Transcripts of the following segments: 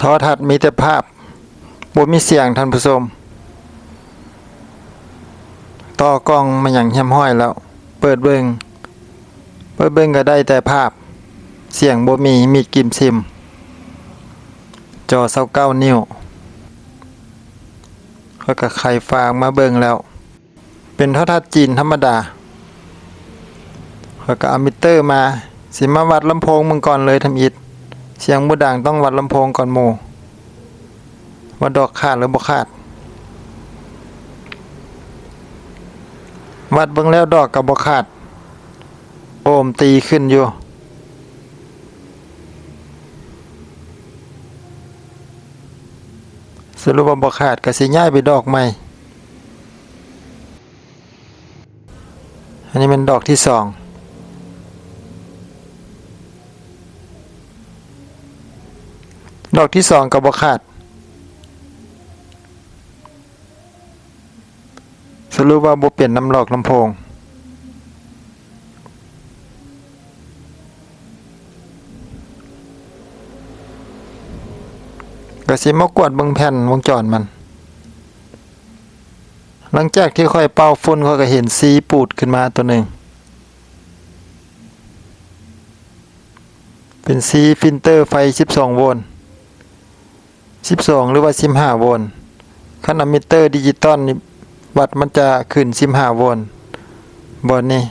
ทอทัศน์มีแต่ภาพบ่มีเสียงท่านผู้ชมต่อกล้องมาอย่างเหี่ยมห้อยแล้ว เปิดเบิงเปิดเบิงก็ได้แต่ภาพ เสียงบ่มีมีกิมซิม จอ29นิ้วเขาก็ไขฟางมาเบิงแล้ว เป็นทรทัศน์จีนธรรมดาเขาก็เอมิเตอร์มา สิมาวัดลำโพงมึงก่อนเลยทำอิด เสียงบ่ดังต้องวัดลำโพงก่อนหมู่ว่าดอกขาดหรือบ่ขาด วัดเบิ่งแล้วดอกกับบ่ขาด โอมตีขึ้นอยู่สรุปว่าบ่ขาดก็สิย้ายไปดอกใหม่ อันนี้เป็นดอกที่สอง ดอกที่สองกับบขาด สรุปว่าบเปลี่ยนน้ำหลอกลำโพงก็สิมากวดเบิงแผ่นวงจรมัน หลังจากที่ค่อยเป่าฝุ่นเขาก็เห็นสีปูดขึ้นมาตัวหนึ่ง เป็นสีฟิลเตอร์ไฟ 12 โวลต์ 12 หรือว่า 15 โวลต์คันอมิเตอร์ดิจิตอลนี่วัดมันจะขึ้น 15 โวลต์บนนี้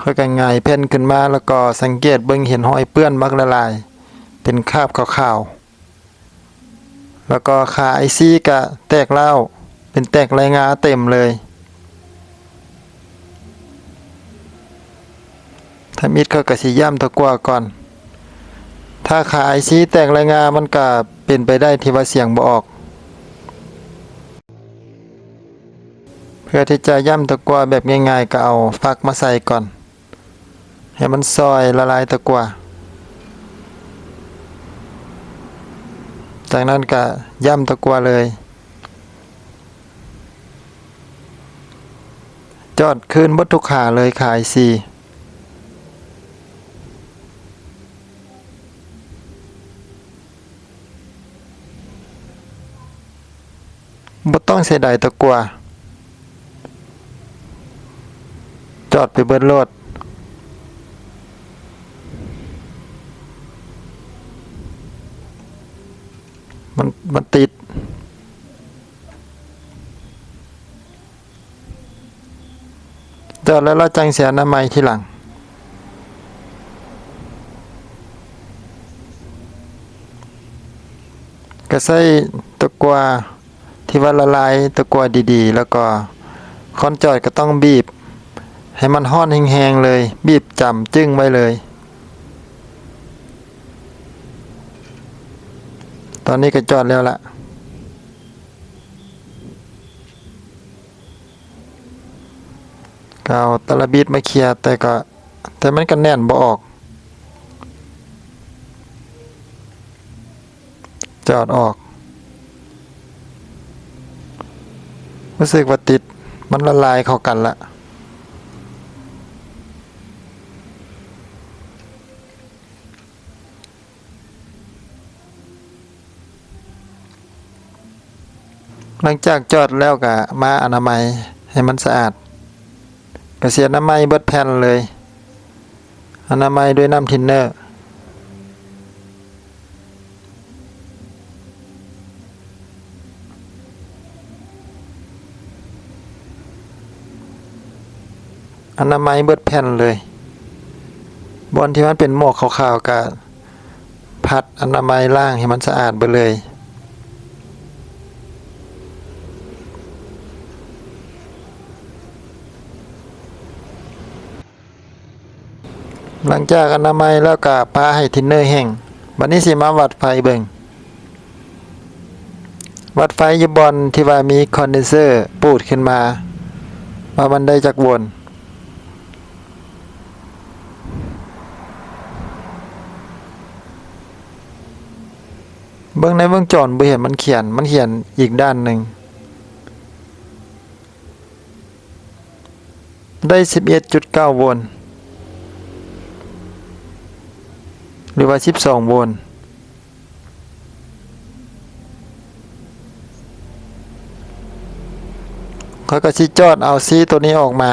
ค่อยกันง่ายแผ่นขึ้นมาแล้วก็สังเกตเบิ่งเห็นหอยเปื้อนมักละลาย เป็นคราบขาวๆแล้วก็ขาไอซีก็แตกเล่าเป็นแตกรายงาเต็มเลยถ้ามิดเขาก็สิย่ำตะกัวก่อน ถ้าขาไอซีแตกรายงานมันก็เป็นไปได้ที่ว่าเสียงบ่ออก เพื่อที่จะย่ำตะกว่าแบบง่ายๆก็เอาฟักมาใส่ก่อน ให้มันซอยละลายตะกว่าจากนั้นก็ย่ำตะกัวเลย จอดคืนบดทุขาเลยขายซี บ่ต้องเสียดายตะกัว จอดไปเบิดโลดมันมันติด จอดแล้วเราจังเสียน้ำไม้ทีหลังก็ใส่ตะกัว ที่ว่าละลายตะกัวดีๆ แล้วก็คอนจอยก็ต้องบีบ ให้มันห้อนแห้งๆเลย บีบจำจึ้งไว้เลย ตอนนี้ก็จอดแล้วล่ะก็เอาตะลบิดมาเคลียร์แต่ก็ แต่มันก็แน่นบ่ออกจอดออก รู้สึกว่าติดมันละลายเข้ากันละหลังจากจอดแล้วก็มาอนามัยให้มันสะอาดก็เสียน้ำไม้เบิดแผ่นเลย อนามัยด้วยน้ำทินเนอร์ อนามัยเบิดแผ่นเลยบอนที่มันเป็นหมวกขาวๆก็พัดอนามัยล่างให้มันสะอาดไปเลย หลังจากอนามัยแล้วก็พาให้ทินเนอร์แห้งบัดนี้สิมาวัดไฟเบิ่งวัดไฟยบอนที่ว่ามีคอนเดนเซอร์ปูดขึ้นมา ว่ามันได้จากวน เบิ่งในเบื้องจรบ่เห็นมันเขียน มันเขียนอีกด้านหนึ่ง ได้11.9โวลต์หรือว่า12โวลต์เขาก็สิจอดเอาซีตัวนี้ออกมา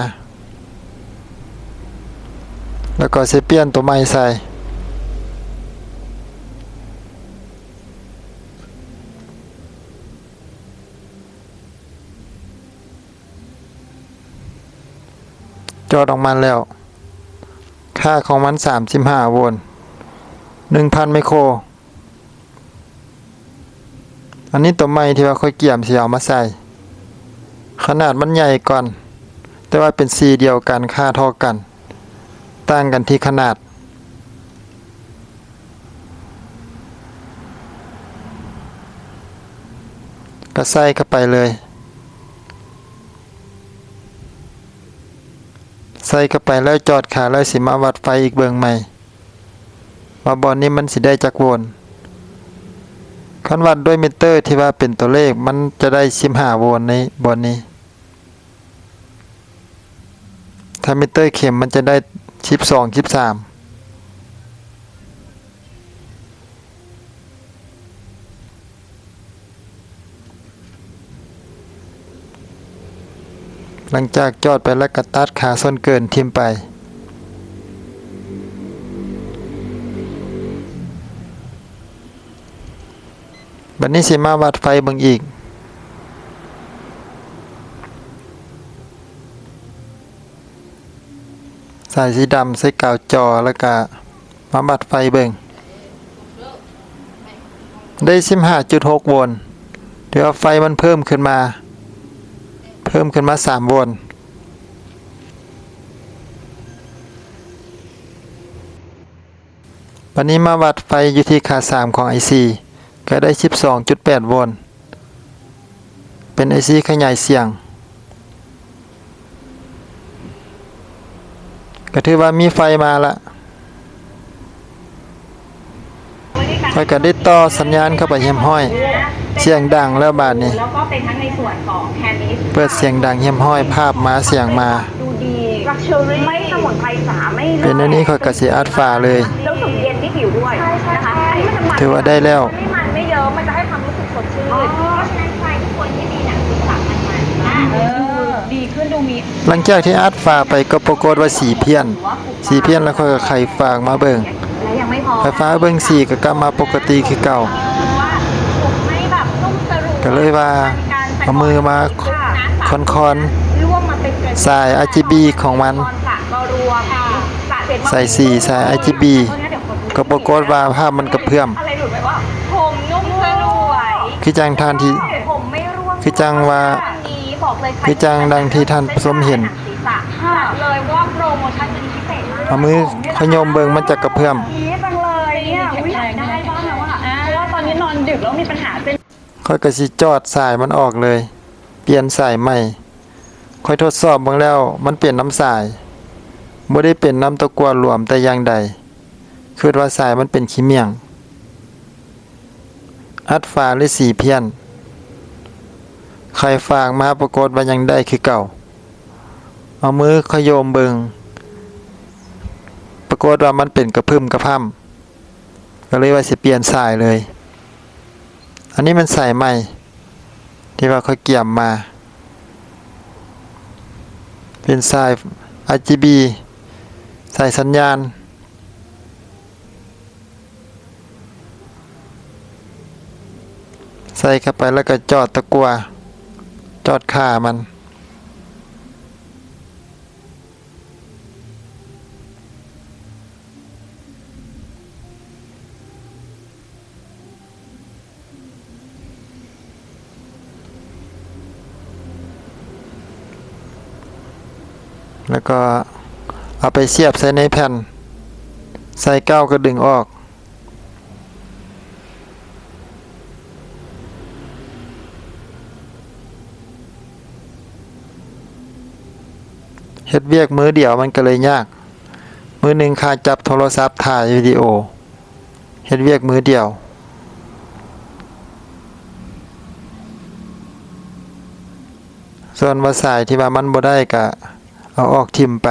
แล้วก็สิเปลี่ยนตัวใหม่ใส่ จอดออกมาแล้ว ค่าของมัน35โวลต์1,000 ไมโคร อันนี้ตัวใหม่ที่ว่าค่อยเกี่ยมเสิเอามาใส่ ขนาดมันใหญ่ก่อน แต่ว่าเป็นสีเดียวกันค่าเท่ากัน ต่างกันที่ขนาดก็ใส่เข้าไปเลย ใส่เข้าไปแล้วจอดขาแล้วสิมาวัดไฟอีกเบิงใหม่ว่าบอลนี้มันสิได้จักวนคันวัดด้วยมิเตอร์ที่ว่าเป็นตัวเลขมันจะได้15โวลต์ในบอลนี้ ถ้ามิเตอร์เข็มมันจะได้ชิปสองชิปสาม หลังจากจอดไปแล้วก็ตัดขาส้นเกินทิมไป บัดนี้สิมาวัดไฟเบิ่งอีกสายสีดำใส่กาวจอแล้วก็มาวัดไฟเบิ่งได้ 15.6 โวลต์เดี๋ยวไฟมันเพิ่มขึ้นมา เพิ่มขึ้นมา 3 โวลต์วันนี้มาวัดไฟอยู่ที่ค่า3ของ IC ก็ได้ 12.8 โวลต์เป็น IC ขยายเสียง ก็ถือว่ามีไฟมาละ ค่อยก็ได้ต่อสัญญาณเข้าไปเยี่ยมห้อย เสียงดังแล้วบาดนี้แล้วก็เป็นทั้งในส่วนของแคนิสเปิดเสียงดังเยี่ยมห้อยภาพมาเสียงมา ดูดีลักชัวรี่ไม่สมุนไพรสาไม่เป็นอันนี้ค่อยก็สิอัดฟ้าเลยแล้วสุกเย็นที่ผิวด้วยนะคะอันนี้มันจะมันถือว่าได้แล้วไม่มันไม่เยอะมันจะให้ความรู้สึกสดชื่นเพราะฉะนั้นใครทุกคนที่มีหนังศีรษะมันๆเออดีขึ้นดูมีหลังจากที่อัดฟ้าไปก็ปรากฏว่าสีเพี้ยน สีเพี้ยนแล้วค่อยก็ไขฝากมาเบิ่งและ ยังไม่พอไฟฟ้าเบิ่งสีก็กลับมาปกติคือเก่าว่าผมไม่แบบนุ่มสรุปก็เลยว่าเอามือมาคอนคอนร่วมมาเป็นเกล็ดๆสาย RGB ของมันตอนสระก็รัวค่ะสระเสร็จมาใส่สีสาย RGB ก็ปรากฏว่าภาพมันกระเพื่อมอะไรหลุดไปว่าผมนุ่มสลวยคือจังทานที่ผมไม่ร่วงคือจังว่านี้บอกเลยใรคือจังดังที่ท่านผู้ชมเห็นศีรษะบอกเลยว่าโปรโมชั่นนี้พิ เอามือขยมเบิงมันจะกระเพื่อมดีจังเลยเนี่ยอุ๊ยอยากได้บ้างแล้วอะเพราะว่าตอนนี้นอนดึกแล้วมีปัญหาเส้นค่อยก็สิจอดสายมันออกเลย เปลี่ยนสายใหม่ ค่อยทดสอบเบิ่งแล้ว มันเปลี่ยนน้ำสายบ่ได้เป็นน้ำตะกัวรวมแต่อย่างใดคือว่าสายมันเป็นขี้เมียง อัดฟาหรือสีเพี้ยน ใครฝากมาปรากฏว่ายังได้คือเก่า เอามือขยมเบิง รากฏว่ามันเป็นกระพึ่มกระพั่มก็เลยว่าสิเปลี่ยนสายเลย อันนี้มันสายใหม่ ที่ว่าเขาเกี่ยมมา เป็นสาย RGB สายสัญญาณใส่เข้าไปแล้วก็จอดตะกัว จอดขามัน แล้วก็เอาไปเสียบใส่ในแผ่น ใส่ก้าวก็ดึงออก เฮ็ดเวียกมือเดียวมันก็เลยยาก มือหนึ่งคาจับโทรศัพท์ถ่ายวิดีโอ เฮ็ดเวียกมือเดียวส่วนว่าสายที่ว่ามันบ่ได้ก็ เอาออกทิมไป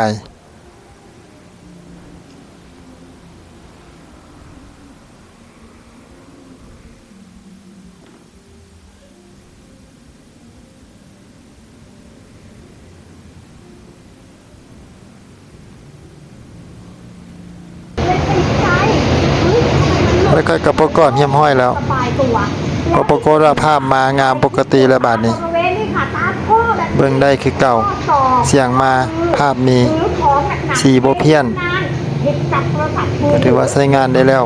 แล้วก็กระปกรเยี่ยมห้อยแล้วกระปกรว่าภาพมางามปกติแล้วบาดนี้ เบิ่งได้คือเก่า เสียงมาภาพมีสีโบเพียนก็ถือว่าใช้งานได้แล้ว